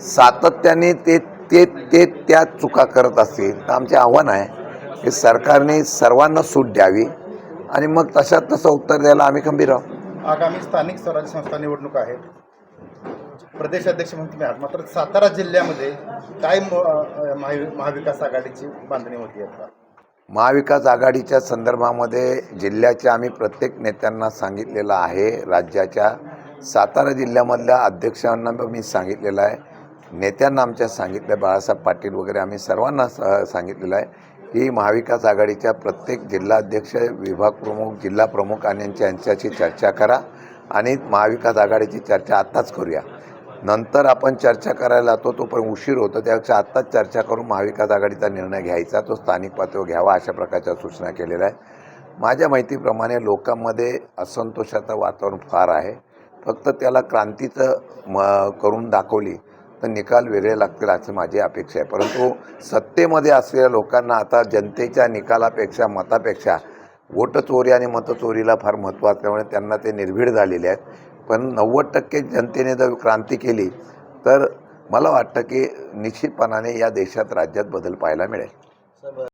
सातत्याने ते ते ते त्या चुका करत असतील. तर आमचे आव्हान आहे की सरकारने सर्वांना सूट द्यावी. आणि मग तशा तसं उत्तर द्यायला आम्ही खंबीर आहोत आगामी स्थानिक स्वराज्य संस्था निवडणूक आहेत. प्रदेशाध्यक्ष म्हणून तुम्ही आहात. मात्र सातारा जिल्ह्यामध्ये काय महाविकास आघाडीची बांधणी होती आता? महाविकास आघाडीच्या संदर्भामध्ये जिल्ह्याच्या आम्ही प्रत्येक नेत्यांना सांगितलेलं आहे. राज्याच्या सातारा जिल्ह्यामधल्या अध्यक्षांना मी सांगितलेलं आहे. नेत्यांना आमच्या सांगितलं बाळासाहेब पाटील वगैरे आम्ही सर्वांना स- सांगितलेलं आहे की महाविकास आघाडीच्या प्रत्येक जिल्हाध्यक्ष विभाग प्रमुख जिल्हा प्रमुख आणि यांच्या यांच्याशी चर्चा करा आणि महाविकास आघाडीची चर्चा आत्ताच करूया. नंतर आपण चर्चा करायला जातो तो पण उशीर होतो. त्यापेक्षा आत्ताच चर्चा करून महाविकास आघाडीचा निर्णय घ्यायचा तो स्थानिक पातळीवर घ्यावा अशा प्रकारच्या सूचना केलेल्या आहे माझ्या माहितीप्रमाणे लोकांमध्ये असंतोषाचं वातावरण फार आहे. फक्त त्याला क्रांतीचं म करून दाखवली तर निकाल वेगळे लागतील अशी माझी अपेक्षा आहे. परंतु सत्तेमध्ये असलेल्या लोकांना आता जनतेच्या निकालापेक्षा मतापेक्षा वोटचोरी आणि मतचोरीला फार महत्त्व असल्यामुळे त्यांना ते निर्भीड झालेले आहेत. पण नव्वद टक्के जनतेने जर क्रांती केली तर मला वाटतं की निश्चितपणाने या देशात राज्यात बदल पाहायला मिळेल.